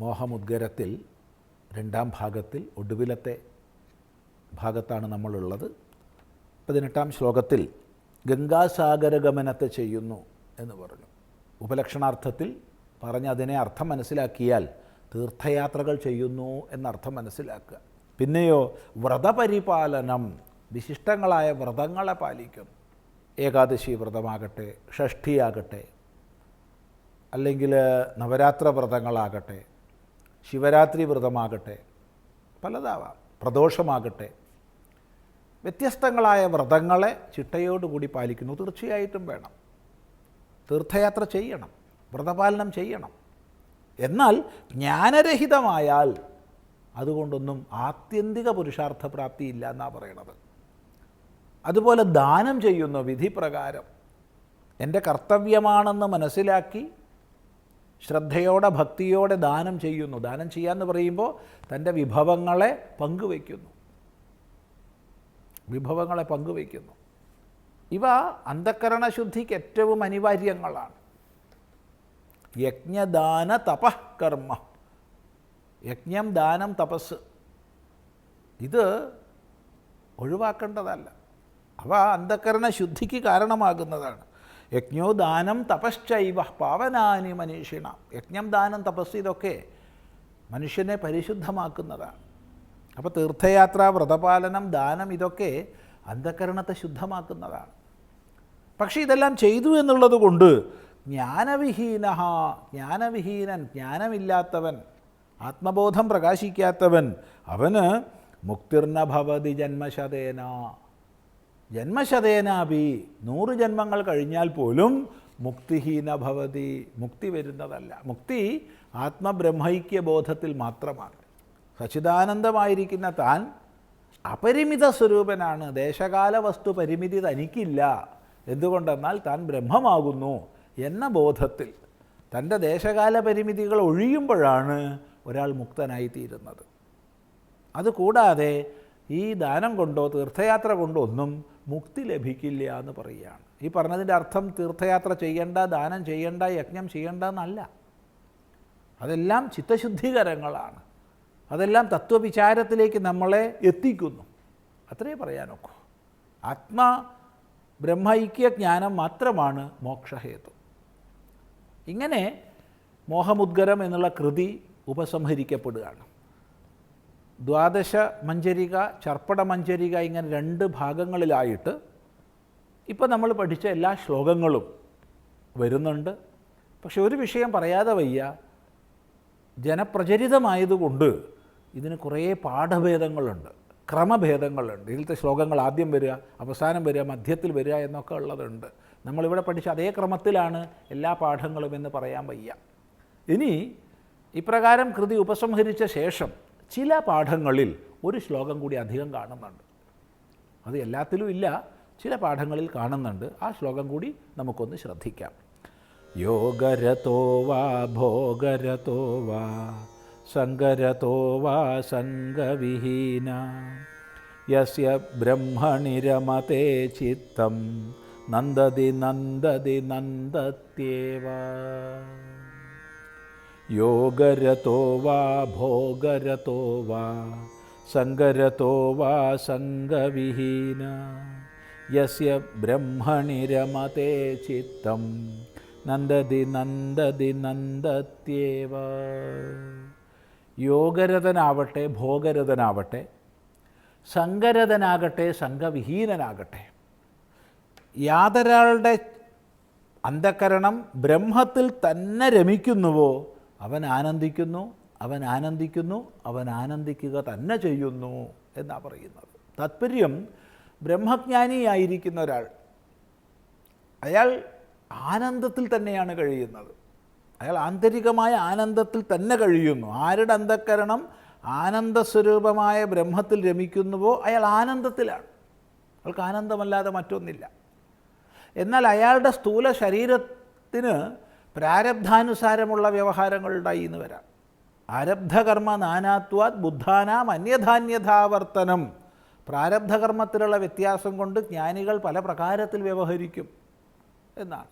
മോഹമുദ്ഗരത്തിൽ രണ്ടാം ഭാഗത്തിൽ ഒടുവിലത്തെ ഭാഗത്താണ് നമ്മളുള്ളത്. പതിനെട്ടാം ശ്ലോകത്തിൽ ഗംഗാസാഗരഗമനത്തെ ചെയ്യുന്നു എന്ന് പറഞ്ഞു. ഉപലക്ഷണാർത്ഥത്തിൽ പറഞ്ഞ് അതിനെ അർത്ഥം മനസ്സിലാക്കിയാൽ തീർത്ഥയാത്രകൾ ചെയ്യുന്നു എന്നർത്ഥം മനസ്സിലാക്കുക. പിന്നെയോ വ്രതപരിപാലനം വിശിഷ്ടങ്ങളായ വ്രതങ്ങളെ പാലിക്കും. ഏകാദശി വ്രതമാകട്ടെ ഷഷ്ഠിയാകട്ടെ അല്ലെങ്കിൽ നവരാത്ര വ്രതങ്ങളാകട്ടെ ശിവരാത്രി വ്രതമാകട്ടെ പലതാവാം പ്രദോഷമാകട്ടെ വ്യത്യസ്തങ്ങളായ വ്രതങ്ങളെ ചിട്ടയോടുകൂടി പാലിക്കുന്നു തീർച്ചയായിട്ടും വേണം. തീർത്ഥയാത്ര ചെയ്യണം വ്രതപാലനം ചെയ്യണം. എന്നാൽ ജ്ഞാനരഹിതമായാൽ അതുകൊണ്ടൊന്നും ആത്യന്തിക പുരുഷാർത്ഥ പ്രാപ്തി ഇല്ല എന്നാണ് പറയണത്. അതുപോലെ ദാനം ചെയ്യുന്നു വിധിപ്രകാരം എന്റെ കർത്തവ്യമാണെന്ന് മനസ്സിലാക്കി ശ്രദ്ധയോടെ ഭക്തിയോടെ ദാനം ചെയ്യുന്നു. ദാനം ചെയ്യാന്ന് പറയുമ്പോൾ തന്റെ വിഭവങ്ങളെ പങ്കുവയ്ക്കുന്നു. വിഭവങ്ങളെ പങ്കുവയ്ക്കുന്നു. ഇവ അന്ധക്കരണശുദ്ധിക്ക് ഏറ്റവും അനിവാര്യങ്ങളാണ്. യജ്ഞദാന തപഃകർമ്മ. യജ്ഞം ദാനം തപസ്. ഇത് ഒഴിവാക്കേണ്ടതല്ല. അവ അന്ധക്കരണ ശുദ്ധിക്ക് കാരണമാകുന്നതാണ്. യജ്ഞോ ദാനം തപശ്ചൈവ പാവനാനി മനുഷ്യണ യജ്ഞം ദാനം തപസ് ഇതൊക്കെ മനുഷ്യനെ പരിശുദ്ധമാക്കുന്നതാണ്. അപ്പോൾ തീർത്ഥയാത്ര വ്രതപാലനം ദാനം ഇതൊക്കെ അന്ധകരണത്തെ ശുദ്ധമാക്കുന്നതാണ്. പക്ഷേ ഇതെല്ലാം ചെയ്തു എന്നുള്ളത് കൊണ്ട് ജ്ഞാനവിഹീന ജ്ഞാനവിഹീനൻ ജ്ഞാനമില്ലാത്തവൻ ആത്മബോധം പ്രകാശിക്കാത്തവൻ അവന് മുക്തിർണഭവതി ജന്മശതേന ജന്മശതേനാപി നൂറ് ജന്മങ്ങൾ കഴിഞ്ഞാൽ പോലും മുക്തിഹീന ഭവതി മുക്തി വരുന്നതല്ല. മുക്തി ആത്മബ്രഹ്മൈക്യ ബോധത്തിൽ മാത്രമാണ്. സച്ചിദാനന്ദമായിരിക്കുന്ന താൻ അപരിമിത സ്വരൂപനാണ്. ദേശകാല വസ്തു പരിമിതി തനിക്കില്ല. എന്തുകൊണ്ടെന്നാൽ താൻ ബ്രഹ്മമാകുന്നു എന്ന ബോധത്തിൽ തന്റെ ദേശകാല പരിമിതികൾ ഒഴിയുമ്പോഴാണ് ഒരാൾ മുക്തനായിത്തീരുന്നത്. അതുകൂടാതെ ഈ ദാനം കൊണ്ടോ തീർത്ഥയാത്ര കൊണ്ടോ ഒന്നും മുക്തി ലഭിക്കില്ല എന്ന് പറയുകയാണ്. ഈ പറഞ്ഞതിന്റെ അർത്ഥം തീർത്ഥയാത്ര ചെയ്യേണ്ട ദാനം ചെയ്യേണ്ട യജ്ഞം ചെയ്യേണ്ട എന്നല്ല. അതെല്ലാം ചിത്തശുദ്ധികരങ്ങളാണ്. അതെല്ലാം തത്വവിചാരത്തിലേക്ക് നമ്മളെ എത്തിക്കുന്നു. അത്രേ പറയാനൊക്കൂ. ആത്മ ബ്രഹ്മൈക്യ ജ്ഞാനം മാത്രമാണ് മോക്ഷഹേതു. ഇങ്ങനെ മോഹമുദ്ഗരം എന്നുള്ള കൃതി ഉപസംഹരിക്കപ്പെടുകയാണ്. ദ്വാദശ മഞ്ചരിക ചർപ്പട മഞ്ചരിക ഇങ്ങനെ രണ്ട് ഭാഗങ്ങളിലായിട്ട് ഇപ്പോൾ നമ്മൾ പഠിച്ച എല്ലാ ശ്ലോകങ്ങളും വരുന്നുണ്ട്. പക്ഷെ ഒരു വിഷയം പറയാതെ വയ്യ. ജനപ്രചരിതമായതുകൊണ്ട് ഇതിന് കുറേ പാഠഭേദങ്ങളുണ്ട് ക്രമഭേദങ്ങളുണ്ട്. ഇതിലത്തെ ശ്ലോകങ്ങൾ ആദ്യം വരിക അവസാനം വരിക മധ്യത്തിൽ വരിക എന്നൊക്കെ ഉള്ളതുണ്ട്. നമ്മളിവിടെ പഠിച്ച അതേ ക്രമത്തിലാണ് എല്ലാ പാഠങ്ങളും എന്ന് പറയാൻ വയ്യ. ഇനി ഇപ്രകാരം കൃതി ഉപസംഹരിച്ച ശേഷം ചില പാഠങ്ങളിൽ ഒരു ശ്ലോകം കൂടി അധികം കാണുന്നുണ്ട്. അത് എല്ലാത്തിലും ഇല്ല ചില പാഠങ്ങളിൽ കാണുന്നുണ്ട്. ആ ശ്ലോകം കൂടി നമുക്കൊന്ന് ശ്രദ്ധിക്കാം. യോഗരതോ വാ ഭോഗരതോ വാ സങ്കരതോ വാ സംഗവിഹീന യസ്യ ബ്രഹ്മണിരമതേ ചിത്തം നന്ദതി നന്ദതി നന്ദത്യേവ. യോഗരതോ വാ ഭോഗരതോ വാ സംഗരതോ വാ സംഗവിഹീന യസ്യ ബ്രഹ്മണിരമത്തെ ചിത്തം നന്ദതി നന്ദതി നന്ദത്യേവ യോഗരഥനാവട്ടെ ഭോഗരഥനാവട്ടെ സംഗരതനാകട്ടെ സംഘവിഹീനനാകട്ടെ യാതൊരാളുടെ അന്ധകരണം ബ്രഹ്മത്തിൽ തന്നെ രമിക്കുന്നുവോ? അവൻ ആനന്ദിക്കുന്നു അവൻ ആനന്ദിക്കുന്നു അവൻ ആനന്ദിക്കുക തന്നെ ചെയ്യുന്നു എന്നാണ് പറയുന്നത്. താത്പര്യം ബ്രഹ്മജ്ഞാനിയായിരിക്കുന്ന ഒരാൾ അയാൾ ആനന്ദത്തിൽ തന്നെയാണ് കഴിയുന്നത്. അയാൾ ആന്തരികമായ ആനന്ദത്തിൽ തന്നെ കഴിയുന്നു. ആരുടെ അന്ധക്കരണം ആനന്ദസ്വരൂപമായ ബ്രഹ്മത്തിൽ രമിക്കുന്നുവോ അയാൾ ആനന്ദത്തിലാണ്. അയാൾക്ക് ആനന്ദമല്ലാതെ മറ്റൊന്നില്ല. എന്നാൽ അയാളുടെ സ്ഥൂല ശരീരത്തിന് പ്രാരബ്ധാനുസാരമുള്ള വ്യവഹാരങ്ങൾ ഉണ്ടായി എന്ന് വരാം. ആരബ്ധകർമ്മ നാനാത്വാത് ബുദ്ധാനാം അന്യധാന്യഥാവർത്തനം പ്രാരബ്ധകർമ്മത്തിലുള്ള വ്യത്യാസം കൊണ്ട് ജ്ഞാനികൾ പല പ്രകാരത്തിൽ വ്യവഹരിക്കും എന്നാണ്.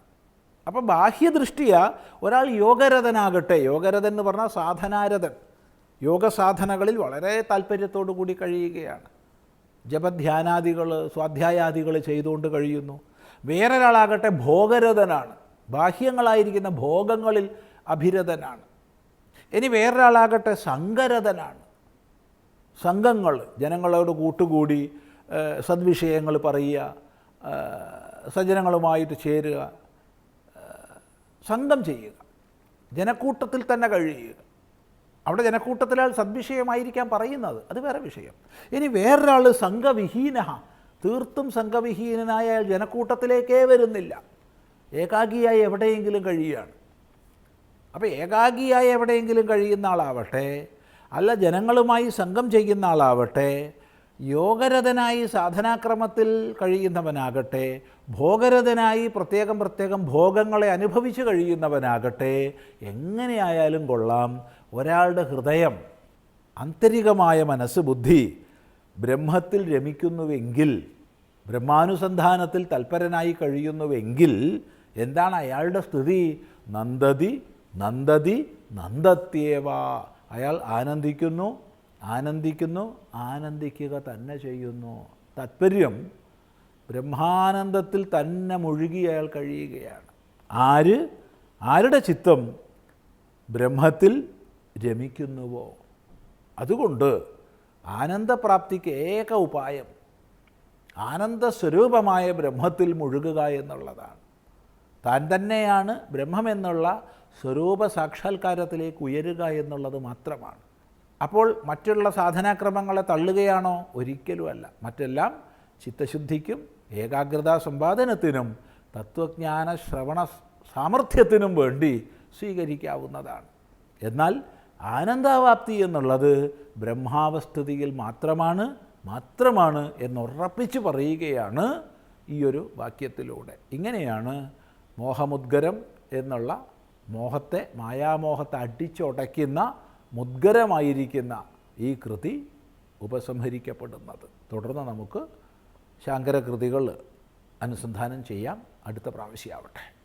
അപ്പം ബാഹ്യദൃഷ്ടിയ ഒരാൾ യോഗരഥനാകട്ടെ. യോഗരഥൻ എന്ന് പറഞ്ഞാൽ സാധനാരഥൻ. യോഗസാധനകളിൽ വളരെ താല്പര്യത്തോടു കൂടി കഴിയുകയാണ്. ജപധ്യാനാദികൾ സ്വാധ്യായാദികൾ ചെയ്തുകൊണ്ട് കഴിയുന്നു. വേറൊരാളാകട്ടെ ഭോഗരഥനാണ്. ബാഹ്യങ്ങളായിരിക്കുന്ന ഭോഗങ്ങളിൽ അഭിരതനാണ്. ഇനി വേറൊരാളാകട്ടെ സങ്കരതനാണ്. സംഘങ്ങൾ ജനങ്ങളോട് കൂട്ടുകൂടി സദ്വിഷയങ്ങൾ പറയുക സജ്ജനങ്ങളുമായിട്ട് ചേരുക സംഘം ചെയ്യുക ജനക്കൂട്ടത്തിൽ തന്നെ കഴിയുക. അവിടെ ജനക്കൂട്ടത്തിലാൾ സദ്വിഷയമായിരിക്കാം പറയുന്നത്. അത് വേറെ വിഷയം. ഇനി വേറൊരാൾ സംഘവിഹീന തീർത്തും സംഘവിഹീനനായ ജനക്കൂട്ടത്തിലേക്കേ വരുന്നില്ല. ഏകാഗിയായി എവിടെയെങ്കിലും കഴിയുകയാണ്. അപ്പോൾ ഏകാഗിയായി എവിടെയെങ്കിലും കഴിയുന്ന ആളാവട്ടെ അല്ല ജനങ്ങളുമായി സംഘം ചെയ്യുന്ന ആളാവട്ടെ യോഗരഥനായി സാധനാക്രമത്തിൽ കഴിയുന്നവനാകട്ടെ ഭോഗരഥനായി പ്രത്യേകം പ്രത്യേകം ഭോഗങ്ങളെ അനുഭവിച്ച് കഴിയുന്നവനാകട്ടെ എങ്ങനെയായാലും കൊള്ളാം. ഒരാളുടെ ഹൃദയം ആന്തരികമായ മനസ്സ് ബുദ്ധി ബ്രഹ്മത്തിൽ രമിക്കുന്നുവെങ്കിൽ ബ്രഹ്മാനുസന്ധാനത്തിൽ തൽപരനായി കഴിയുന്നുവെങ്കിൽ എന്താണ് അയാളുടെ സ്ഥിതി? നന്ദതി നന്ദതി നന്ദത്യേവ. അയാൾ ആനന്ദിക്കുന്നു ആനന്ദിക്കുന്നു ആനന്ദിക്കുക തന്നെ ചെയ്യുന്നു. താത്പര്യം ബ്രഹ്മാനന്ദത്തിൽ തന്നെ മുഴുകി അയാൾ കഴിയുകയാണ്. ആര്? ആരുടെ ചിത്തം? ബ്രഹ്മത്തിൽ രമിക്കുന്നുവോ? അതുകൊണ്ട് ആനന്ദപ്രാപ്തിക്ക് ഏക ഉപായം ആനന്ദസ്വരൂപമായ ബ്രഹ്മത്തിൽ മുഴുകുക എന്നുള്ളതാണ്. താൻ തന്നെയാണ് ബ്രഹ്മമെന്നുള്ള സ്വരൂപ സാക്ഷാത്കാരത്തിലേക്ക് ഉയരുക എന്നുള്ളത് മാത്രമാണ്. അപ്പോൾ മറ്റുള്ള സാധനാക്രമങ്ങളെ തള്ളുകയാണോ? ഒരിക്കലുമല്ല. മറ്റെല്ലാം ചിത്തശുദ്ധിക്കും ഏകാഗ്രതാ സമ്പാദനത്തിനും തത്വജ്ഞാന ശ്രവണ സാമർഥ്യത്തിനും വേണ്ടി സ്വീകരിക്കാവുന്നതാണ്. എന്നാൽ ആനന്ദാവാപ്തി എന്നുള്ളത് ബ്രഹ്മാവസ്ഥിതിയിൽ മാത്രമാണ് മാത്രമാണ് എന്നുറപ്പിച്ച് പറയുകയാണ് ഈ ഒരു വാക്യത്തിലൂടെ. ഇങ്ങനെയാണ് മോഹമുദ്ഗരം എന്നുള്ള മോഹത്തെ മായാമോഹത്തെ അടിച്ചുടയ്ക്കുന്ന മുദ്ഗരമായിരിക്കുന്ന ഈ കൃതി ഉപസംഹരിക്കപ്പെടുന്നത്. തുടർന്ന് നമുക്ക് ശാങ്കരകൃതികൾ അനുസന്ധാനം ചെയ്യാം. അടുത്ത പ്രാവശ്യമാവട്ടെ